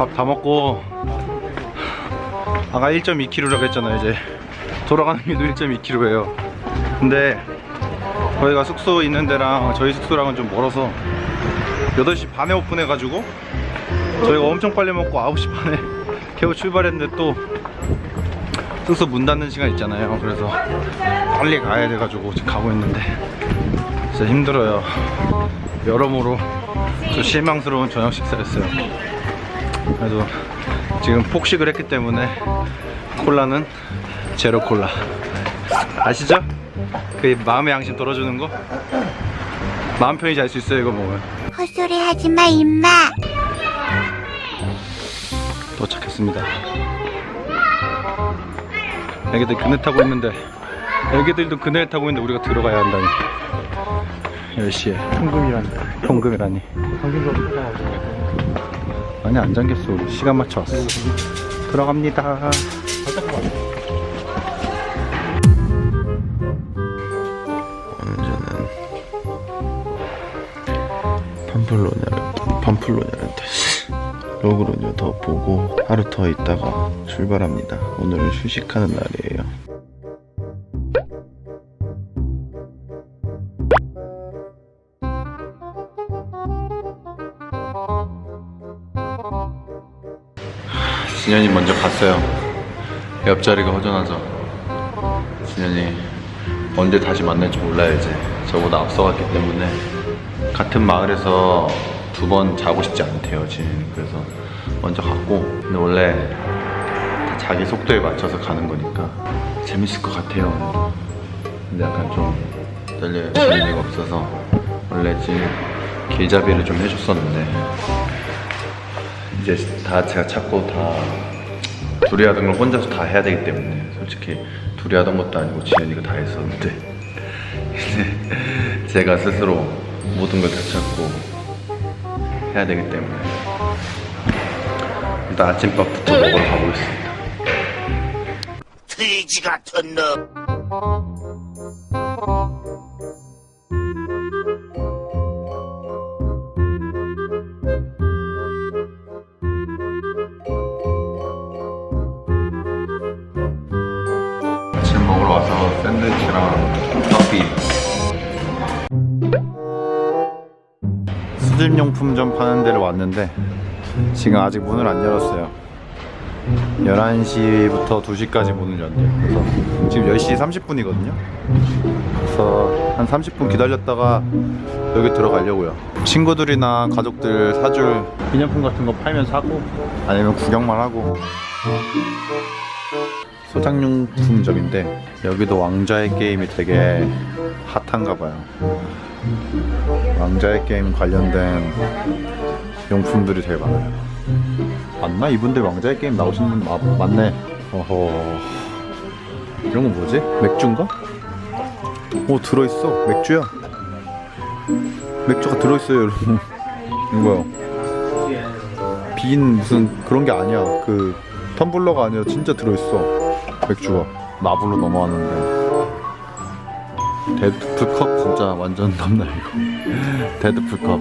밥 다 먹고 아까 1.2kg라고 했잖아요 이제. 돌아가는 길도 1.2kg예요. 근데 저희가 숙소 있는 데랑 저희 숙소랑은 좀 멀어서 8시 반에 오픈해가지고 저희가 엄청 빨리 먹고 9시 반에 겨우 출발했는데 또 숙소 문 닫는 시간 있잖아요. 그래서 빨리 가야 돼가지고 지금 가고 있는데 진짜 힘들어요. 여러모로 좀 실망스러운 저녁 식사였어요 그래도 지금 폭식을 했기 때문에 콜라는 제로 콜라. 아시죠? 그 마음의 양심 떨어주는 거? 마음 편히 잘 수 있어요 이거 먹으면. 헛소리 하지 마, 임마. 도착했습니다. 애기들 그네 타고 있는데 애기들도 그네 타고 있는데 우리가 들어가야 한다니. 10시에. 현금이라니 현금이라니 아니 안 잠겼어. 시간 맞춰 왔어. 들어갑니다. 언제는 팜플로냐를 팜플로냐를 다시 로그로냐 더 보고 하루 더 있다가 출발합니다. 오늘은 휴식하는 날이에요 진현이 먼저 갔어요. 옆자리가 허전하죠. 진현이 언제 다시 만날지 몰라요 이제. 저보다 앞서갔기 때문에. 같은 마을에서 두 번 자고 싶지 않대요 진현이 그래서 먼저 갔고. 근데 원래 다 자기 속도에 맞춰서 가는 거니까 재밌을 것 같아요. 근데 약간 좀 떨려요. 진현이가 없어서. 원래 지금 길잡이를 좀 해줬었는데 이제 다 제가 찾고 다 둘이 하던 걸 혼자서 다 해야 되기 때문에 솔직히 둘이 하던 것도 아니고 지현이가 다 했었는데 제가 스스로 모든 걸 다 찾고 해야 되기 때문에 일단 아침밥부터 먹으러 가보겠습니다 돼지 같은 놈. 수집용품 점 파는 데를 왔는데 지금 아직 문을 안 열었어요. 11시부터 2시까지 문을 연대요 그래서 지금 10시 30분이거든요. 그래서 한 30분 기다렸다가 여기 들어가려고요. 친구들이나 가족들 사줄 기념품 같은 거 팔면 사고 아니면 구경만 하고. 소장용품점인데 여기도 왕자의 게임이 되게 핫한가 봐요. 왕자의 게임 관련된 용품들이 되게 많아요. 맞나? 이분들 왕자의 게임 나오시는 분 마, 맞네. 어허. 이런 거 뭐지? 맥주인가? 오 들어있어. 맥주야. 맥주가 들어있어요, 여러분. 이거 뭐야? 빈 무슨 그런 게 아니야. 그 텀블러가 아니라 진짜 들어있어. 맥주가 나불로 넘어왔는데 데드풀컵 진짜 완전 덤나 이거. 데드풀컵.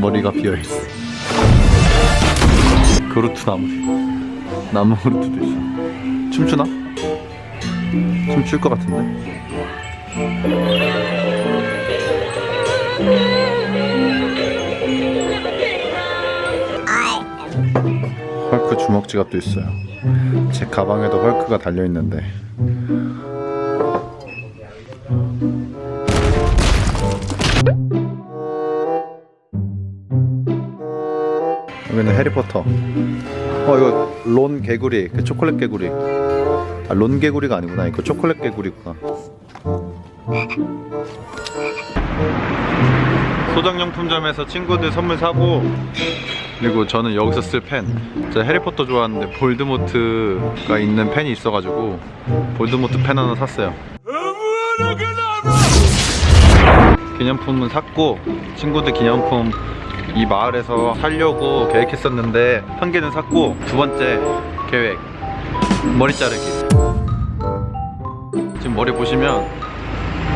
머리가 비어있어. 그루트 나무리 나무 그루트도 있어. 춤추나? 춤출 것 같은데? 헐크 주먹 지갑도 있어요. 제 가방에도 헐크가 달려있는데 여기는 해리포터. 어 이거 론 개구리 그 초콜릿 개구리. 아 론 개구리가 아니구나. 이거 초콜릿 개구리구나. 소장용품점에서 친구들 선물 사고. 그리고 저는 여기서 쓸 펜. 제가 해리포터 좋아하는데 볼드모트가 있는 펜이 있어가지고 볼드모트 펜 하나 샀어요. 기념품은 샀고 친구들 기념품 이 마을에서 살려고 계획했었는데 한 개는 샀고 두 번째 계획 머리 자르기. 지금 머리 보시면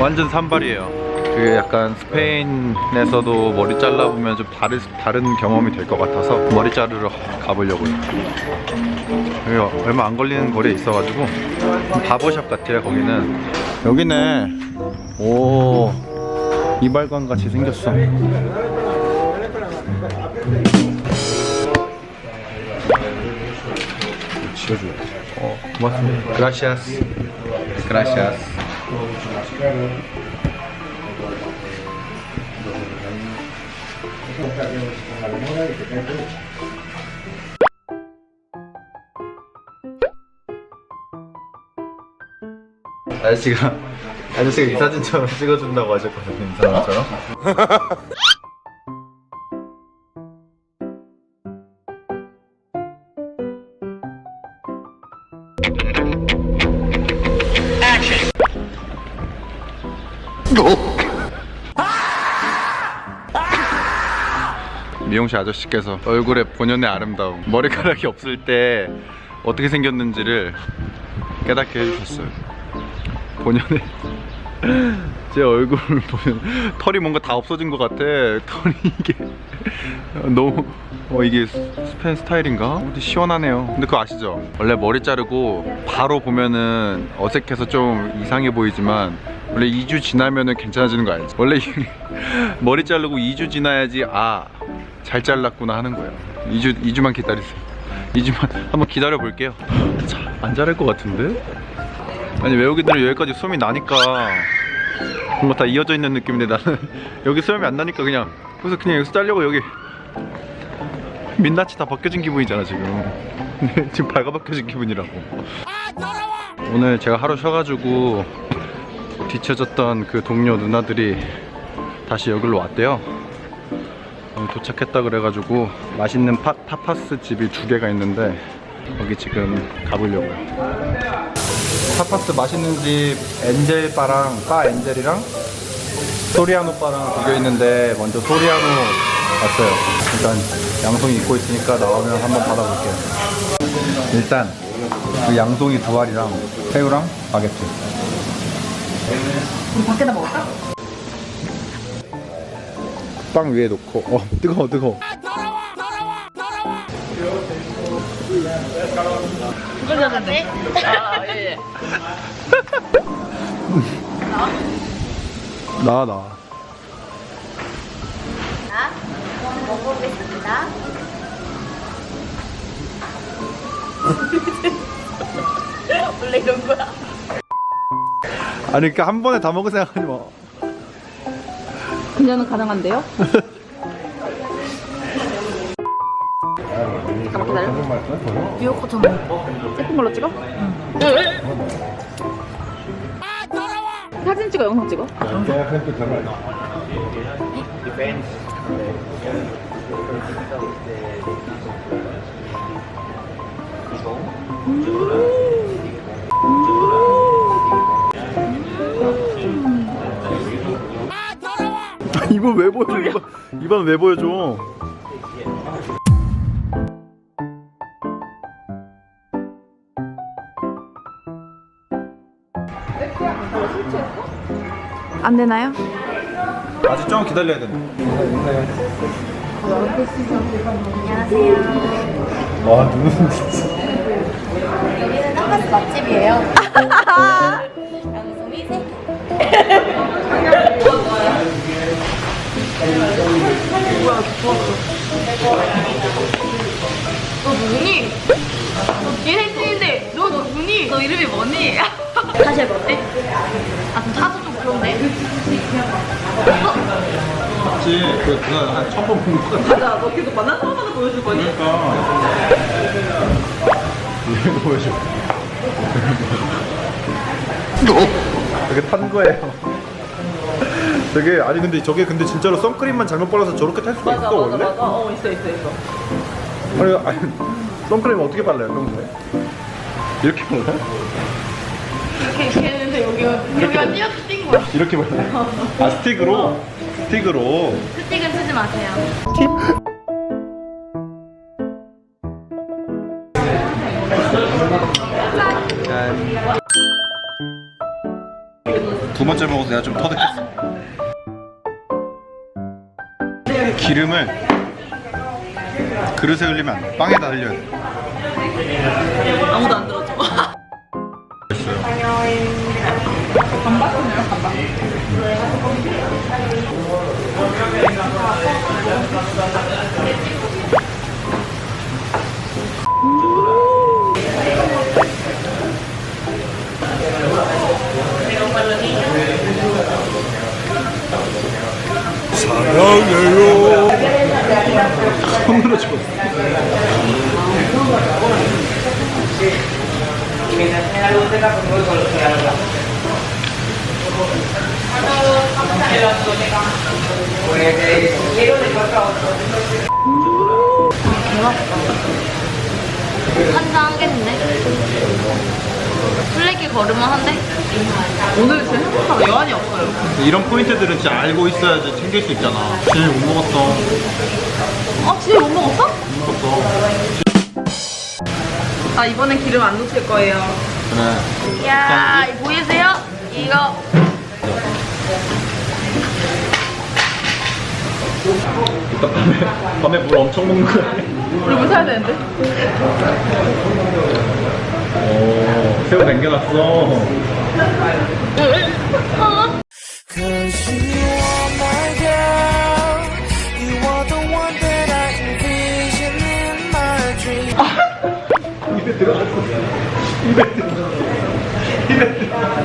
완전 산발이에요. 그게 약간 스페인에서도 머리 잘라보면 좀 다른, 다른 경험이 될 것 같아서 머리 자르러 가보려고요. 여기 얼마 안 걸리는 거리에 있어가지고 바버샵 같아요 거기는. 여기네. 오 이발관 같이 생겼어. 지어줘야지. 어 고맙습니다. Gracias. Gracias. 아저씨가 아저씨가 이 사진처럼 찍어준다고 하셨거든요 이 사람처럼 미용실 아저씨께서 얼굴에 본연의 아름다움 머리카락이 없을 때 어떻게 생겼는지를 깨닫게 해주셨어요 본연의 제 얼굴을 보면 털이 뭔가 다 없어진 것 같아 털이 이게 너무 어 이게 스- 스페인 스타일인가? 시원하네요 근데 그거 아시죠? 원래 머리 자르고 바로 보면은 어색해서 좀 이상해 보이지만 원래 2주 지나면은 괜찮아지는 거 알지? 원래 이- 머리 자르고 2주 지나야지 아 잘 잘랐구나 하는 거예요. 2주, 2주만 기다리세요. 2주만 한번 기다려 볼게요. 안 자를 것 같은데? 아니 외국인들은 여기까지 수염이 나니까 뭔가 다 이어져 있는 느낌인데 나는 여기 수염이 안 나니까 그냥 그래서 그냥 여기서 자려고 여기 민낯이 다 벗겨진 기분이잖아 지금. 지금 발가 벗겨진 기분이라고. 오늘 제가 하루 쉬어가지고 뒤쳐졌던 그 동료 누나들이 다시 여기로 왔대요 도착했다 그래가지고 맛있는 파, 타파스 집이 두 개가 있는데 거기 지금 가보려고요 타파스 맛있는 집 엔젤 바랑 바 엔젤이랑 소리아노 바랑 두 개 있는데 먼저 소리아노 왔어요. 일단 양송이 입고 있으니까 나오면 한번 받아볼게요. 일단 그 양송이 두 알이랑 새우랑 바게트. 우리 밖에다 먹을까? 빵 위에 놓고 어 뜨거워 뜨거워. 이걸 잡는데? 아, 예, 예. 나와 나와. 자, 먹어보겠습니다. 원래 이런 거야. 아니 그러니까 한 번에 다 먹을 생각하지 마. 그녀는 가능한데요? 잠깐만 기다려. 뉴욕 좀 예쁜 걸로 찍어? 응. 사진 찍어, 영상 찍어? 이번 왜 보여줘? 이번 이번 왜 보여줘? 안 되나요? 아직 좀 기다려야 돼. 안녕하세요. 와 눈은 진짜. 여기는 타파스 맛집이에요. 양송이 세 다시 해봐 어때? 아 그럼 차도 좀 그런데? 그치 그 누나 한천번본거 같아. 맞아 너 계속 만난 사람마다 보여줄 거니? 그러니까. 이거 보여줘. 저게 탄 거예요. 저게 아니 근데 저게 근데 진짜로 선크림만 잘못 발라서 저렇게 탈 수가 맞아 있어 맞아 원래? 맞아 어 있어 있어 있어 아니, 아니 선크림 어떻게 발라요 평소에? 이렇게 발라요? 여기 여기가 띄어 뛴 거야 이렇게 발라요? 아 스틱으로? 스틱으로 스틱은 쓰지 마세요 두 번째 먹어서 내가 좀 터득했어 기름을 그릇에 흘리면 안 돼. 빵에다 흘려야 돼. 아무도 안 사랑해요. 손으로 한잔 하겠네. 플래기 걸으면 한대. 오늘 제 행복하다 여한이 없어요. 이런 포인트들은 진짜 알고 있어야지 챙길 수 있잖아. 진짜 못 먹었어. 어, 진짜 못 먹었어? 못 먹었어. 아, 이번엔 기름 안 놓칠 거예요. 그래. 이야, 보이세요? 이거. 이따 밤에, 밤에 물 엄청 먹는 거야. 물물 사야 되는데. 오, 새우 남겨놨어. Cause you are my girl. You are the one that I envision in my dream. 입에 들어갔어. 입에 들어갔어. 입에 들어갔어.